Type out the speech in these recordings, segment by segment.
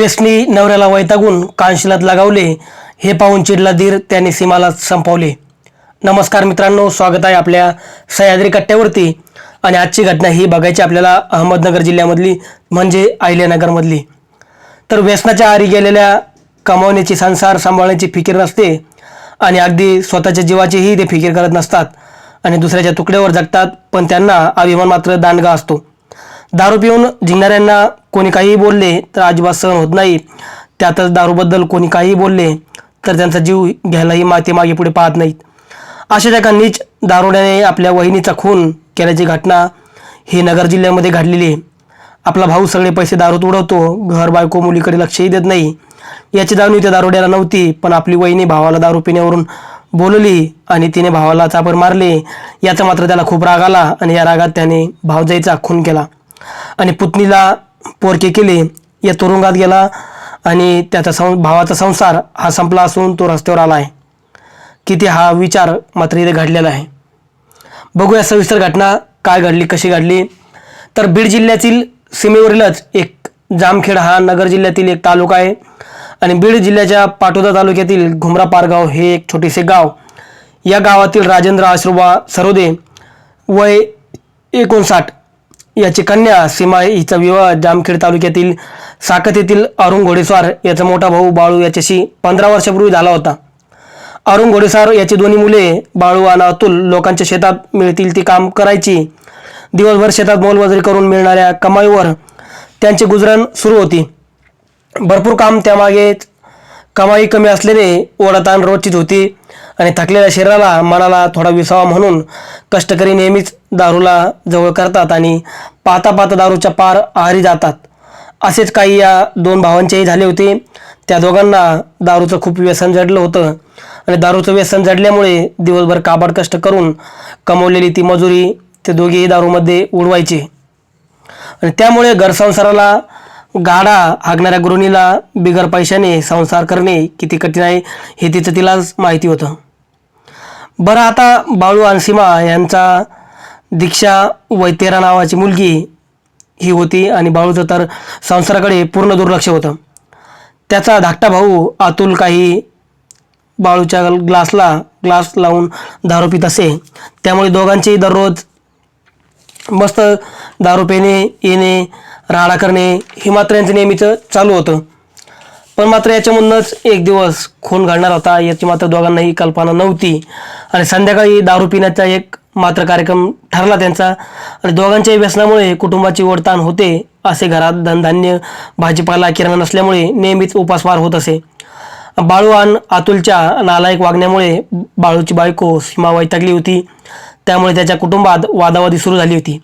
व्यसनी नवऱ्याला वैतागून कानशिलात लगावले हे पाहून चिडला धीर त्याने सीमाला संपवले. नमस्कार मित्रांनो स्वागत आहे आपल्या सह्याद्री कट्ट्यावरती. आणि आजची घटना ही बघायची आपल्याला अहमदनगर जिल्ह्यामधली म्हणजे अहिल्यानगरमधली. तर व्यसनाच्या आरी गेलेल्या कमावण्याची संसार सांभाळण्याची फिकीर नसते. आणि अगदी स्वतःच्या जीवाचीही ते फिकीर करत नसतात. आणि दुसऱ्याच्या तुकड्यावर जगतात पण त्यांना अभिमान मात्र दांडगा असतो. दारू पिऊन जिंकणाऱ्यांना कोणी काहीही बोलले तर अजिबात सहन होत नाही. त्यातच दारूबद्दल कोणी काहीही बोलले तर त्यांचा जीव घ्यायलाही माते मागे पुढे पाहत नाहीत. अशा एका नीच दारुड्याने आपल्या वहिनीचा खून केल्याची घटना ही नगर जिल्ह्यामध्ये घडलेली आहे. आपला भाऊ सगळे पैसे दारूत उडवतो घर बायको मुलीकडे लक्षही देत नाही. याची जाणीव त्या दारुड्याला नव्हती पण आपली वहिनी भावाला दारू पिण्यावरून बोलवली आणि तिने भावाला चापर मारले. याचा मात्र त्याला खूप राग आला आणि या रागात त्याने भावजाईचा खून केला. आणि पुतणीला पोरके केले या तुरुंगात गेला आणि त्याचा सं भावाचा संसार हा संपला असून तो रस्त्यावर आला आहे. किती हा विचार मात्र इथे घडलेला आहे. बघूया सविस्तर घटना काय घडली कशी घडली. तर बीड जिल्ह्यातील सीमेवरीलच एक जामखेड हा नगर जिल्ह्यातील एक तालुका आहे. आणि बीड जिल्ह्याच्या पाटोदा तालुक्यातील घुमरा पारगाव हे एक छोटेसे गाव. या गावातील राजेंद्र आश्रुबा सरोदे वय एकोणसाठ याची कन्या सीमा हिचा विवाह जामखेड तालुक्यातील साकत येथील अरुण घोडेस्वार याचा मोठा भाऊ बाळू याच्याशी पंधरा वर्षापूर्वी झाला होता. अरुण घोडेसार याची दोन्ही मुले बाळू आणि अतुल लोकांच्या शेतात मिळतील ती काम करायची. दिवसभर शेतात मोलमजुरी करून मिळणाऱ्या कमाईवर त्यांची गुजरण सुरू होती. भरपूर काम त्यामागे कमाई कमी असल्याने ओढाताण रोजचीच होती. आणि थकलेल्या शरीराला मनाला थोडा विसावा म्हणून कष्टकरी नेहमीच दारूला जवळ करतात आणि पाहता पाहता दारूच्या पार आहारी जातात. असेच काही या दोन भावांचेही झाले होते. त्या दोघांना दारूचं खूप व्यसन जडलं होतं आणि दारूचं व्यसन जडल्यामुळे दिवसभर काबाड कष्ट करून कमवलेली ती मजुरी ते दोघेही दारूमध्ये उडवायचे. आणि त्यामुळे घरसंसाराला गाडा हागणाऱ्या गृहिणीला बिगर पैशाने संसार करणे किती कठीण आहे हे तिचं तिलाच माहिती होतं. बरं आता बाळू अनसीमा यांचा दीक्षा वैतेरा नावाची मुलगी ही होती आणि बाळूचं तर संसाराकडे पूर्ण दुर्लक्ष होतं. त्याचा धाकटा भाऊ अतुल काही बाळूच्या ग्लासला ग्लास लावून दारू पित असे. त्यामुळे दोघांचेही दररोज मस्त दारू पिणे येणे राडा करणे हे मात्र यांचं नेहमीचं चालू होतं. पण मात्र याच्यामधूनच एक दिवस खून घडणार होता. याची मात्र दोघांनाही कल्पना नव्हती. आणि संध्याकाळी दारू पिण्याचा एक मात्र कार्यक्रम ठरला त्यांचा. आणि दोघांच्याही व्यसनामुळे कुटुंबाची ओढताण होते असे घरात धनधान्य भाजीपाला किराणा नसल्यामुळे नेहमीच उपासमार होत असे. बाळू आणि अतुलच्या नालायक वागण्यामुळे बाळूची बायको सीमा वैतागली होती. त्यामुळे त्याच्या कुटुंबात वादावादी सुरू झाली होती.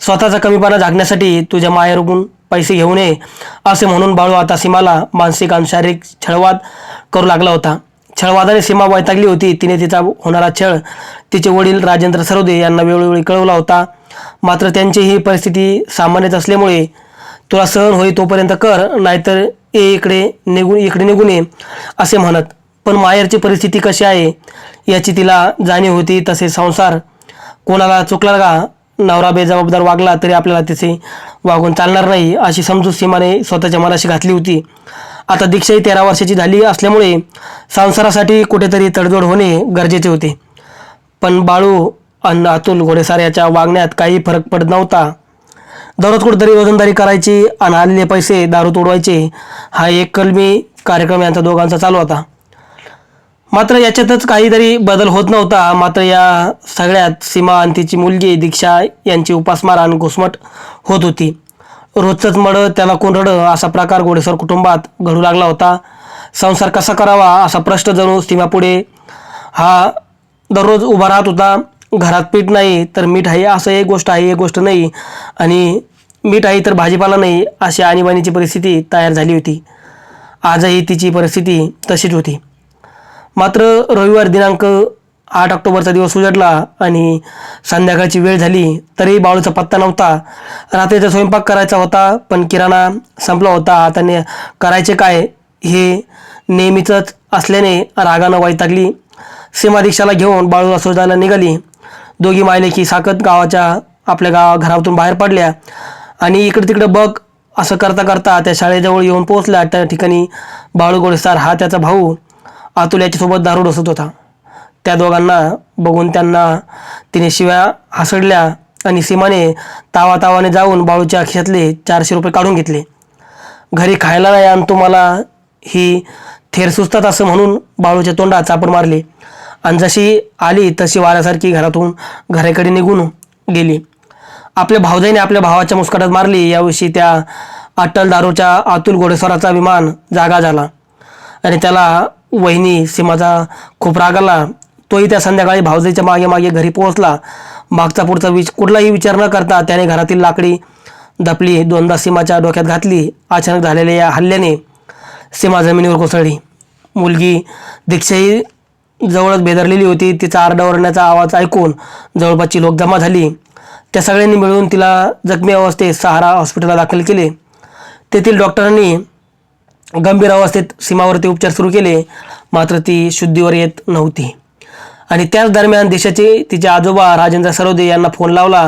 स्वतःचा कमीपणा झाकण्यासाठी तुझ्या माहेरकडून पैसे घेऊ नये असे म्हणून बाळू आता सीमाला मानसिक आणि शारीरिक छळवाद करू लागला होता. छळवादाने सीमा वैतागली होती. तिने तिचा होणारा छळ तिचे वडील राजेंद्र सरोदे यांना वेळोवेळी कळवला होता. मात्र त्यांची ही परिस्थिती सामान्यच असल्यामुळे तुला सहन होई तोपर्यंत कर नाहीतर ए इकडे निघून इकडे निघून ये असे म्हणत. पण माहेरची परिस्थिती कशी आहे याची तिला जाणीव होती तसे संसार. कोणाला चुकला का नवरा बेजबाबदार वागला तरी आपल्याला तसे वागून चालणार नाही अशी समजूत सीमाने स्वतःच्या मनाशी घातली होती. आता दीक्षाही तेरा वर्षाची झाली असल्यामुळे संसारासाठी कुठेतरी तडजोड होणे गरजेचे होते. पण बाळू अन्न अतुल घोडेसार याच्या वागण्यात काही फरक पडत नव्हता. दररोज कुठेतरी वजनदारी करायची आणि आलेले पैसे दारू तोडवायचे हा एक कलमी कार्यक्रम यांचा दोघांचा चालू होता. मात्र याच्यातच काहीतरी बदल होत नव्हता. मात्र या सगळ्यात सीमा आणि तिची मुलगी दीक्षा यांची उपासमार आणि घुसमट होत होती. रोजचंच मडं त्याला कोण असा प्रकार घोडेसर कुटुंबात घडू लागला होता. संसार कसा करावा असा प्रश्न जणू सीमापुढे हा दररोज उभा राहत होता. घरात पीठ नाही तर मीठ आहे असं एक गोष्ट आहे एक गोष्ट नाही. आणि मीठ आहे तर भाजीपाला नाही अशी आणीबाणीची परिस्थिती तयार झाली होती. आजही तिची परिस्थिती तशीच होती. मात्र रविवार दिनांक आठ ऑक्टोबरचा दिवस उजडला आणि संध्याकाळची वेळ झाली तरी बाळूचा पत्ता नव्हता. रात्रीचा स्वयंपाक करायचा होता पण किराणा संपला होता. आता करायचे काय हे नेहमीचंच असल्याने रागानं वैतागली सीमा दीक्षाला घेऊन बाळू असोजायला निघाली. दोघी मायले की साकत गावाच्या आपल्या गावा घरातून बाहेर पडल्या. आणि इकडे तिकडे बघ असं करता करता त्या शाळेजवळ येऊन पोहोचल्या. त्या ठिकाणी बाळू गोडेसार हा त्याचा भाऊ. अतुल याच्यासोबत दारू डोसत होता. त्या दोघांना बघून त्यांना तिने शिव्या हसडल्या आणि सीमाने तावा तावाने जाऊन बाळूच्या खिशातले चारशे रुपये काढून घेतले. घरी खायला नाही आणि तुम्हाला ही थेर सुचतात असं म्हणून बाळूच्या तोंडात चापड मारली. आणि जशी आली तशी वाऱ्यासारखी घरातून घराकडे निघून गेली. आपल्या भावजाईने आपल्या भावाच्या मुस्कटात मारली. याविषयी त्या अट्टल दारूच्या अतुल घोडेस्वाराचा विमान जागा झाला आणि त्याला वहिनी सीमाचा खूप राग आला. तोही त्या संध्याकाळी भावजेच्या मागे मागे घरी पोहोचला. मागचा पुढचा विच कुठलाही विचार न करता त्याने घरातील लाकडी दपली दोनदा सीमाच्या डोक्यात घातली अचानक झालेल्या या हल्ल्याने सीमा जमिनीवर कोसळली. मुलगी दीक्षाही जवळच बेदरलेली होती. तिचा आरडवरण्याचा आवाज ऐकून जवळपासची लोक जमा झाली. त्या सगळ्यांनी मिळून तिला जखमी अवस्थेत सहारा हॉस्पिटलला दाखल केले. तेथील डॉक्टरांनी गंभीर अवस्थेत सीमावरती उपचार सुरू केले मात्र ती शुद्धीवर येत नव्हती. आणि त्याच दरम्यान देशाचे तिचे आजोबा राजेंद्र सरोदे यांना फोन लावला.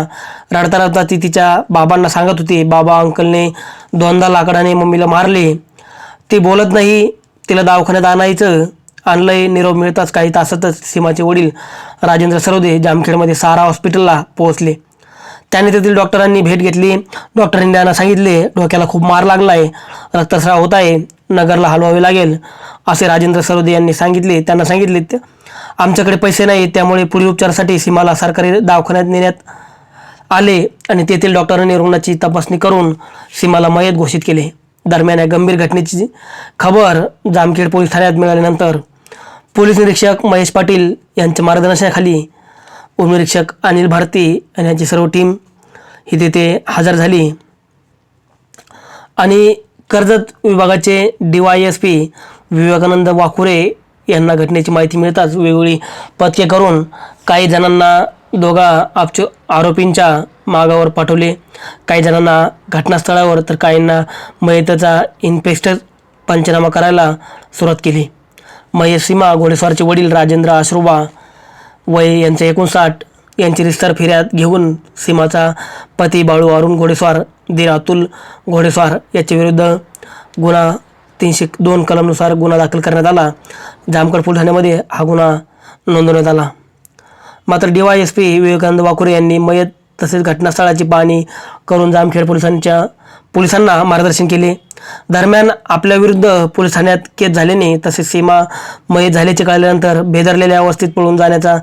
रडता रडता ती तिच्या बाबांना सांगत होती बाबा अंकलने दोनदा लाकडाने मम्मीला मारले. ती बोलत नाही तिला दवाखान्यात आणायचं. आणलंय निरोप मिळताच काही तासातच सीमाचे वडील राजेंद्र सरोदे जामखेडमध्ये सारा हॉस्पिटलला पोहोचले. त्याने तेथील डॉक्टरांनी भेट घेतली. डॉक्टरांनी त्यांना सांगितले डोक्याला खूप मार लागला आहे रक्तस्राव होत आहे. नगरला हलवावे लागेल. असे राजेंद्र सरोदे यांनी सांगितले. त्यांना सांगितले आमच्याकडे पैसे नाही त्यामुळे पुढील उपचारासाठी सीमाला सरकारी दवाखान्यात नेण्यात आले आणि तेथील डॉक्टरांनी रुग्णाची तपासणी करून सीमाला मयत घोषित केले. दरम्यान या गंभीर घटनेची खबर जामखेड पोलीस ठाण्यात मिळाल्यानंतर पोलीस निरीक्षक महेश पाटील यांच्या मार्गदर्शनाखाली उपनिरीक्षक अनिल भारती आणि यांची सर्व टीम ही तिथे हजर झाली. आणि कर्जत विभागाचे D Y S P Vivekanand Wakure यांना घटनेची माहिती मिळताच वेगवेगळी पथके करून काही जणांना दोघा आपच आरोपींच्या मागावर पाठवले. काही जणांना घटनास्थळावर तर काहींना मयताचा इन्स्पेक्टर पंचनामा करायला सुरुवात केली. महेश सीमा घोडेस्वारचे वडील राजेंद्र आश्रुबा वय यांचे एकोणसाठ यांची रिस्तर फिर्याद घेऊन सीमाचा पती बाळू अरुण घोडेस्वार दीर अतुल घोडेस्वार याच्या विरुद्ध गुन्हा तीनशे दोन कलमनुसार गुन्हा दाखल करण्यात आला. जामखेड पोलीस ठाण्यामध्ये हा गुन्हा नोंदवण्यात आला. मात्र D Y S P Vivekanand Wakure यांनी मयत तसेच घटनास्थळाची पाहणी करून जामखेड पोलिसांच्या पोलिसांना मार्गदर्शन केले. दरम्यान आपल्या विरुद्ध पोलीस ठाण्यात केस झाल्याने तसेच सीमा मय झाल्याचे कळल्यानंतर बेदरलेल्या अवस्थेत पळून जाण्याचा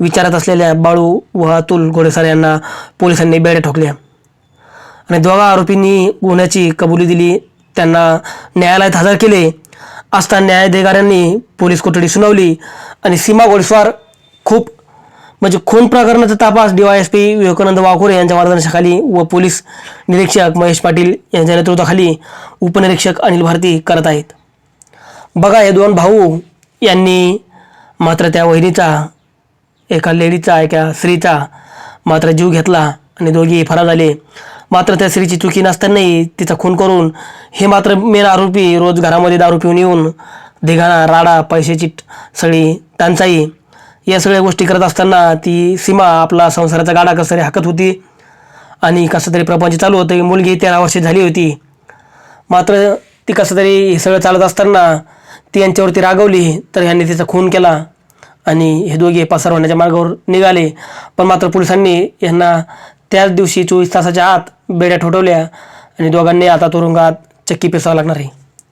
विचारात असलेल्या बाळू व अतुल घोडेसार यांना पोलिसांनी बेड्या ठोकल्या. आणि दोघा आरोपींनी गुन्ह्याची कबुली दिली त्यांना न्यायालयात हजर केले असता न्यायाधिकाऱ्यांनी पोलीस कोठडी सुनावली आणि सीमा घोडेस्वार खूप म्हणजे खून प्रकरणाचा तपास डीवायएसपी विवेकानंद वाघोरे यांच्या मार्गदर्शनाखाली व पोलीस निरीक्षक महेश पाटील यांच्या नेतृत्वाखाली उपनिरीक्षक अनिल भारती करत आहेत. बघा हे दोन भाऊ यांनी मात्र त्या वहिनीचा एका लेडीचा एका स्त्रीचा मात्र जीव घेतला आणि दोघी फरार झाले. मात्र त्या स्त्रीची चुकी नसतानाही तिचा खून करून हे मात्र मेन आरोपी रोज घरामध्ये दारू पिऊन येऊन धिगाणा राडा पैशाची सळी टंचाई या सगळ्या गोष्टी करत असताना ती सीमा आपला संसाराचा गाडा कसं तरी हाकत होती. आणि कसं तरी प्रपंच चालू होतं. मुलगी तेरा वर्षे झाली होती. मात्र ती कसं तरी हे सगळं चालत असताना ती यांच्यावरती रागवली तर ह्यांनी तिचा खून केला. आणि हे दोघे पसार होण्याच्या मार्गावर निघाले. पण मात्र पोलिसांनी यांना त्याच दिवशी चोवीस तासाच्या आत बेड्या ठोठवल्या आणि दोघांनी आता तुरुंगात चक्की पेसावं लागणार आहे.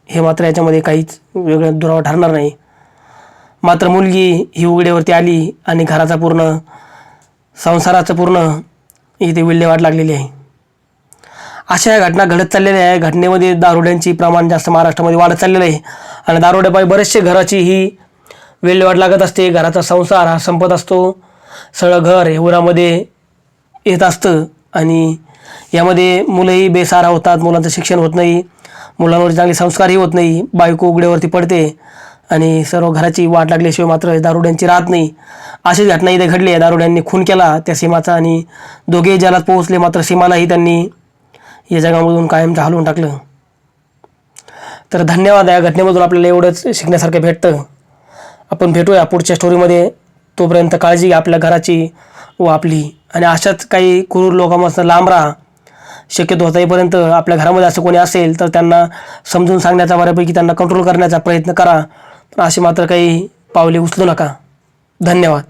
हे मात्र याच्यामध्ये काहीच वेगळं दुरावा ठरणार नाही. मात्र मुलगी ही उघड्यावरती आली आणि घराचा पूर्ण संसाराचं पूर्ण इथे विल्हेवाट लागलेली आहे. अशा या घटना घडत चाललेल्या आहे. घटनेमध्ये दारुड्यांची प्रमाण जास्त महाराष्ट्रामध्ये वाढत चाललेलं आहे. आणि दारुड्यापायी बरेचसे घराची ही विल्हेवाट लागत असते. घराचा संसार हा संपत असतो. सगळं घर हे उरामध्ये येत असतं आणि यामध्ये मुलंही बेसारा होतात. मुलांचं शिक्षण होत नाही. मुलांवर चांगले संस्कारही होत नाही. बायको उघड्यावरती पडते. आणि सर्व घराची वाट लागल्याशिवाय मात्र दारुड्यांची राहत नाही. अशीच घटना इथे घडली आहे. दारुड्यांनी खून केला. त्या सीमाचा आणि दोघेही जलात पोहोचले. मात्र सीमालाही त्यांनी या जगामधून कायमचं हलवून टाकलं. तर धन्यवाद. या घटनेमधून आपल्याला एवढंच शिकण्यासारखं भेटतं. आपण भेटूया पुढच्या स्टोरीमध्ये तोपर्यंत काळजी घ्या आपल्या घराची व आपली. आणि अशाच काही क्रूर लोकांपासून लांब राहा. शक्यतो होता येईपर्यंत आपल्या घरामध्ये असं कोणी असेल तर त्यांना समजून सांगण्याचा बऱ्यापैकी त्यांना कंट्रोल करण्याचा प्रयत्न करा. पण असे मात्र काही पावले उचलू नका. धन्यवाद.